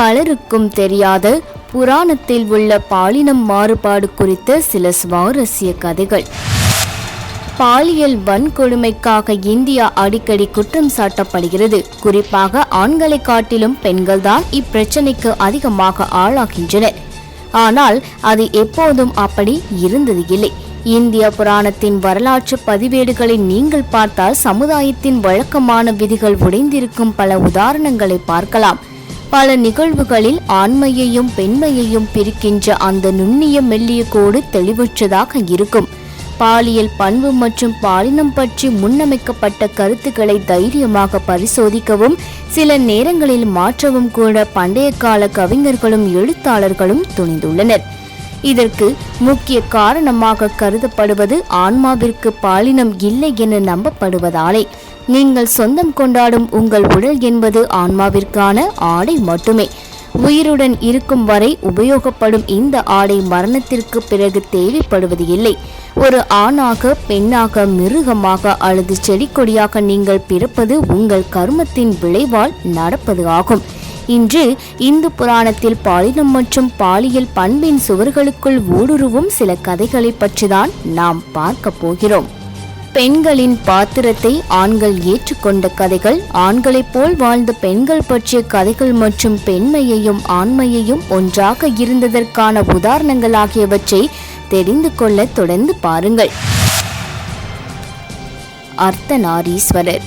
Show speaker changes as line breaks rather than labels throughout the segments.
பலருக்கும் தெரியாத புராணத்தில் உள்ள பாலினம் மாறுபாடு குறித்த சில சுவாரஸ்ய கதைகள். பாலியல் வன்கொடுமைக்காக இந்தியா அடிக்கடி குற்றம் சாட்டப்படுகிறது. குறிப்பாக ஆண்களை காட்டிலும் பெண்கள்தான் இப்பிரச்சனைக்கு அதிகமாக ஆளாகின்றனர். ஆனால் அது எப்போதும் அப்படி இருந்தது இல்லை. இந்திய புராணத்தின் வரலாற்று பதிவேடுகளை நீங்கள் பார்த்தால் சமுதாயத்தின் வழக்கமான விதிகள் உடைந்திருக்கும் பல உதாரணங்களை பார்க்கலாம். பல நிகழ்வுகளில் ஆண்மையையும் பெண்மையையும் பிரிக்கின்ற அந்த நுண்ணிய மெல்லிய கோடு தெளிவற்றதாக இருக்கும். பாலியல் பண்பு மற்றும் பாலினம் பற்றி முன்னமைக்கப்பட்ட கருத்துக்களை தைரியமாக பரிசோதிக்கவும் சில நேரங்களில் மாற்றவும் கூட பண்டைய கால கவிஞர்களும் எழுத்தாளர்களும் துணிந்துள்ளனர். இதற்கு முக்கிய காரணமாக கருதப்படுவது ஆன்மாவிற்கு பாலினம் இல்லை என நம்பப்படுவதாலே. நீங்கள் சொந்தம் கொண்டாடும் உங்கள் உடல் என்பது ஆன்மாவிற்கான ஆடை மட்டுமே. உயிருடன் இருக்கும் வரை உபயோகப்படும் இந்த ஆடை மரணத்திற்கு பிறகு தேவைப்படுவது இல்லை. ஒரு ஆணாக பெண்ணாக மிருகமாக அல்லது செடி கொடியாக நீங்கள் பிறப்பது உங்கள் கர்மத்தின் விளைவால் நடப்பது ஆகும். இன்று இந்து புராணத்தில் பாலினம் மற்றும் பாலியல் பண்பின் சுவர்களுக்குள் ஊடுருவும் சில கதைகளை பற்றிதான் நாம் பார்க்க போகிறோம். பெண்களின் பாத்திரத்தை ஆண்கள் ஏற்றுக்கொண்ட கதைகள் ஆண்களைப் போல் வாழ்ந்த பெண்கள் பற்றிய கதைகள் மற்றும் பெண்மையையும் ஆண்மையையும் ஒன்றாக இருந்ததற்கான உதாரணங்கள் ஆகியவற்றை தெரிந்து கொள்ள தொடர்ந்து பாருங்கள். அர்த்தநாரீஸ்வரர்.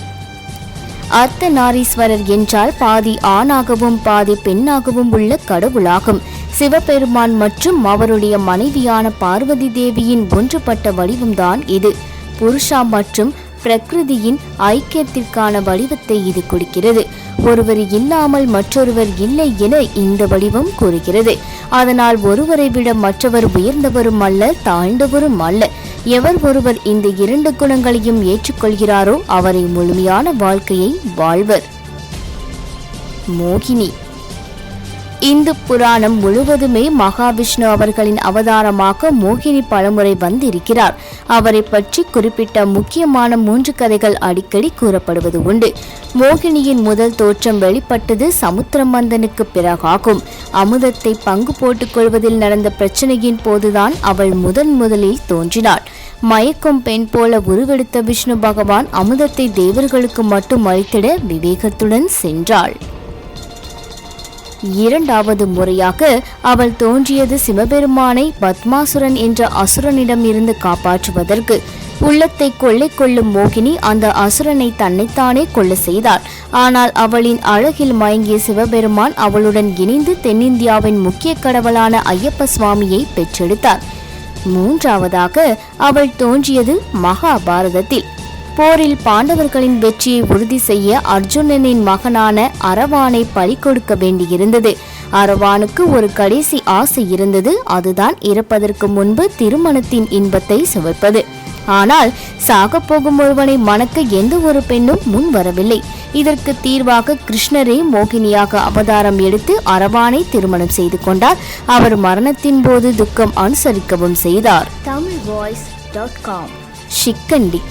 அர்த்தநாரீஸ்வரர் என்றால் பாதி ஆணாகவும் பாதி பெண்ணாகவும் உள்ள கடவுளாகும். சிவபெருமான் மற்றும் அவருடைய மனைவியான பார்வதி தேவியின் ஒன்றுபட்ட வடிவம்தான் இது. புருஷா மற்றும் பிரகிருதியின் ஐக்கியத்திற்கான வடிவத்தை இது கொடுக்கிறது ஒருவர் இல்லாமல் மற்றொருவர் இல்லை என இந்த வடிவம் கூறுகிறது. அதனால் ஒருவரை விட மற்றவர் உயர்ந்தவரும் அல்ல தாழ்ந்தவரும் அல்ல. எவர் ஒருவர் இந்த இரண்டு குணங்களையும் ஏற்றுக்கொள்கிறாரோ அவரை முழுமையான வாழ்க்கையை வாழ்வர். மோகினி இந்து புராணம் முழுவதுமே மகாவிஷ்ணு அவர்களின் அவதாரமாக மோகினி பலமுறை வந்திருக்கிறார். அவரை பற்றி குறிப்பிட்ட முக்கியமான மூன்று கதைகள் அடிக்கடி கூறப்படுவது உண்டு. மோகினியின் முதல் தோற்றம் வெளிப்பட்டது சமுத்திரமந்தனுக்கு பிறகாகும். அமுதத்தை பங்கு போட்டுக் கொள்வதில் நடந்த பிரச்சனையின் போதுதான் அவள் முதன் முதலில் தோன்றினாள். மயக்கும் பெண் போல உருவெடுத்த விஷ்ணு பகவான் அமுதத்தை தேவர்களுக்கு மட்டும் அளித்திட விவேகத்துடன் சென்றாள். இரண்டாவது முறையாக அவள் தோன்றியது சிவபெருமானை பத்மாசுரன் என்ற அசுரனிடம் இருந்து காப்பாற்றுவதற்கு. உள்ளத்தை கொள்ளை கொள்ளும் மோகினி அந்த அசுரனை தன்னைத்தானே கொள்ள செய்தார் ஆனால் அவளின் அழகில் மயங்கிய சிவபெருமான் அவளுடன் இணைந்து தென்னிந்தியாவின் முக்கிய கடவுளான ஐயப்ப சுவாமியை பெற்றெடுத்தார். மூன்றாவதாக அவள் தோன்றியது மகாபாரதத்தில். போரில் பாண்டவர்களின் வெற்றியை உறுதி செய்ய அர்ஜுனனின் மகனான அரவானை பலி கொடுக்க வேண்டியிருந்தது. அரவானுக்கு ஒரு கடைசி ஆசை இருந்தது. அதுதான் இறப்பதற்கு முன்பு திருமணத்தின் இன்பத்தை சுவைப்பது. ஆனால் சாகப் போகும் ஒருவனை மணக்க எந்த ஒரு பெண்ணும் முன் வரவில்லை. இதற்கு தீர்வாக கிருஷ்ணரே மோகினியாக அவதாரம் எடுத்து அரவானை திருமணம் செய்து கொண்டார். அவர் மரணத்தின் போது துக்கம் அனுசரிக்கவும் செய்தார். Tamil voice dot com. Shikhandi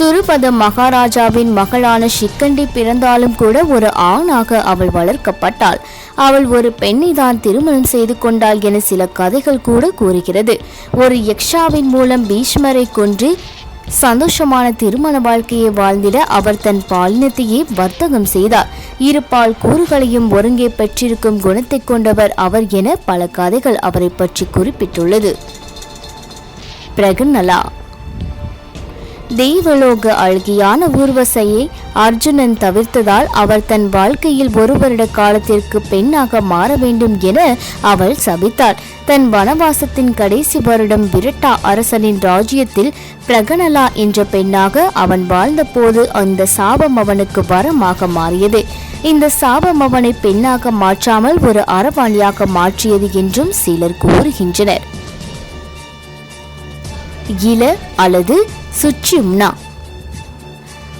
Drupada மகாராஜாவின் மகளான ஷிக்கண்டி பிறந்தாலும் கூட ஒரு ஆணாக அவள் வளர்க்கப்பட்டாள். அவள் ஒரு பெண்ணை தான் திருமணம் செய்து கொண்டாள் என சில கதைகள் கூட கூறுகிறது. ஒரு யக்ஷாவின் மூலம் பீஷ்மரை கொன்று சந்தோஷமான திருமண வாழ்க்கையை வாழ்ந்திட அவர் தன் பாலினத்தையே வர்த்தகம் செய்தார். இருபால் கூறுகளையும் ஒருங்கே பெற்றிருக்கும் குணத்தை கொண்டவர் அவர் என பல கதைகள் அவரை பற்றி குறிப்பிட்டுள்ளது. பிரகன்னலா தெய்வலோக அழகியான ஊர்வசையை அர்ஜுனன் தவிர்த்ததால் அவர் தன் வாழ்க்கையில் ஒரு வருட காலத்திற்கு பெண்ணாக மாற வேண்டும் என அவள் சபித்தாள். தன் வனவாசத்தின் கடைசி வருடம் விரட்டா அரசனின் ராஜ்யத்தில் பிரகனலா என்ற பெண்ணாக அவன் வாழ்ந்தபோது அந்த சாபம் அவனுக்கு வரமாக மாறியது. இந்த சாபம் அவனை பெண்ணாக மாற்றாமல் ஒரு அறவாளியாக மாற்றியது என்றும் சிலர் கூறுகின்றனர். இல அல்லது சுச்சியும்னா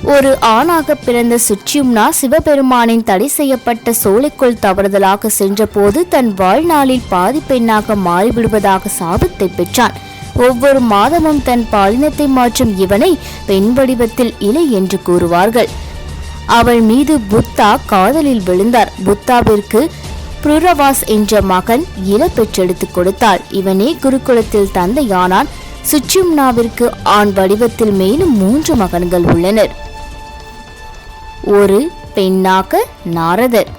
ஒரு ஆணாக பிறந்த சுச்சியும்னா சிவபெருமானின் தடை செய்யப்பட்ட சோலைக்குள் தவறுதலாக சென்றபோது தன் வாழ்நாளில் பாதி பெண்ணாக மாறிவிடுவதாக சாபத்தை பெற்றான். ஒவ்வொரு மாதமும் தன் பாலினத்தை மாற்றும் இவனை பெண் வடிவத்தில் இலை என்று கூறுவார்கள். அவள் மீது புத்தா காதலில் விழுந்தார். புத்தாவிற்கு புருரவாஸ் என்ற மகன் இல பெற்றெடுத்து கொடுத்தாள். இவனே குருகுலத்தில் தந்தையானான். சுச்சும்னாவிற்கு ஆண் வடிவத்தில் மேலும் மூன்று மகன்கள் உள்ளனர். ஒரு பெண்ணாக நாரதர்.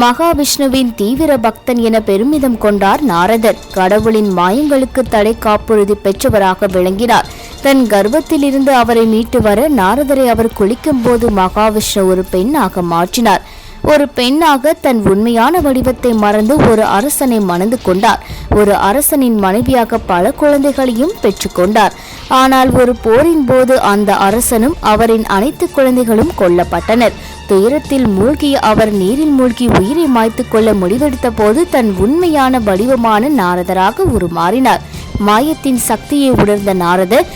மகாவிஷ்ணுவின் தீவிர பக்தன் என பெருமிதம் கொண்டார் நாரதர். கடவுளின் மாயங்களுக்கு தடை காப்புறுதி பெற்றவராக விளங்கினார். தன் கர்ப்பத்திலிருந்து அவரை மீட்டு வர நாரதரை அவர் குளிக்கும் போது மகாவிஷ்ணு ஒரு பெண்ணாக மாற்றினார். ஒரு பெண்ணாக தன் உண்மையான வடிவத்தை மறந்து ஒரு அரசனை மணந்து கொண்டார். ஒரு அரசனின் மனைவியாக பல குழந்தைகளையும் பெற்றுக்கொண்டார் ஆனால் ஒரு போரின் போது அந்த அரசனும் அவரின் அனைத்து குழந்தைகளும் கொல்லப்பட்டனர். துயரத்தில் மூழ்கிய அவர் நீரில் மூழ்கி உயிரை மாய்த்து கொள்ள முடிவெடுத்த போது தன் உண்மையான வடிவமான நாரதராக உருமாறினார். மாயத்தின் சக்தியை உணர்ந்த நாரதர்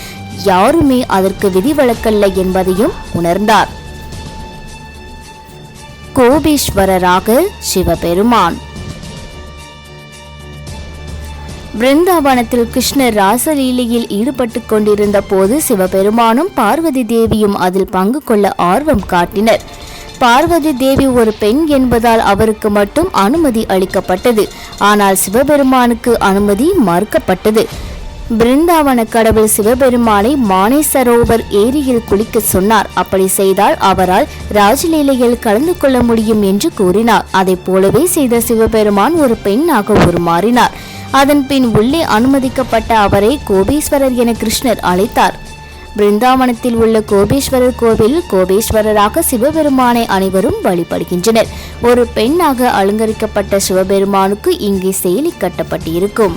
யாருமே அதற்கு விதிவிலக்கல்ல என்பதையும் உணர்ந்தார். கோபீஸ்வரராக சிவபெருமான். பிருந்தாவனத்தில் கிருஷ்ணர் ராசலீலையில் ஈடுபட்டு கொண்டிருந்த போது சிவபெருமானும் பார்வதி தேவியும் அதில் பங்கு கொள்ள ஆர்வம் காட்டினர். பார்வதி தேவி ஒரு பெண் என்பதால் அவருக்கு மட்டும் அனுமதி அளிக்கப்பட்டது. ஆனால் சிவபெருமானுக்கு அனுமதி மறுக்கப்பட்டது. பிருந்தாவன கடவுள் சிவபெருமானை மானேசரோவர் ஏரியில் குளிக்க சொன்னார். அப்படி செய்தால் அவரால் ராஜலீலையில் கலந்து கொள்ள முடியும் என்று கூறினார். அதை போலவே செய்த சிவபெருமான் ஒரு பெண்ணாக உருமாறினார். அதன் பின் உள்ளே அனுமதிக்கப்பட்ட அவரை கோபீஸ்வரர் என கிருஷ்ணர் அழைத்தார். பிருந்தாவனத்தில் உள்ள கோபேஸ்வரர் கோவில் கோபேஸ்வரராக சிவபெருமானை அனைவரும் வழிபடுகின்றனர். ஒரு பெண்ணாக அலங்கரிக்கப்பட்ட சிவபெருமானுக்கு இங்கே செயலி கட்டப்பட்டிருக்கும்.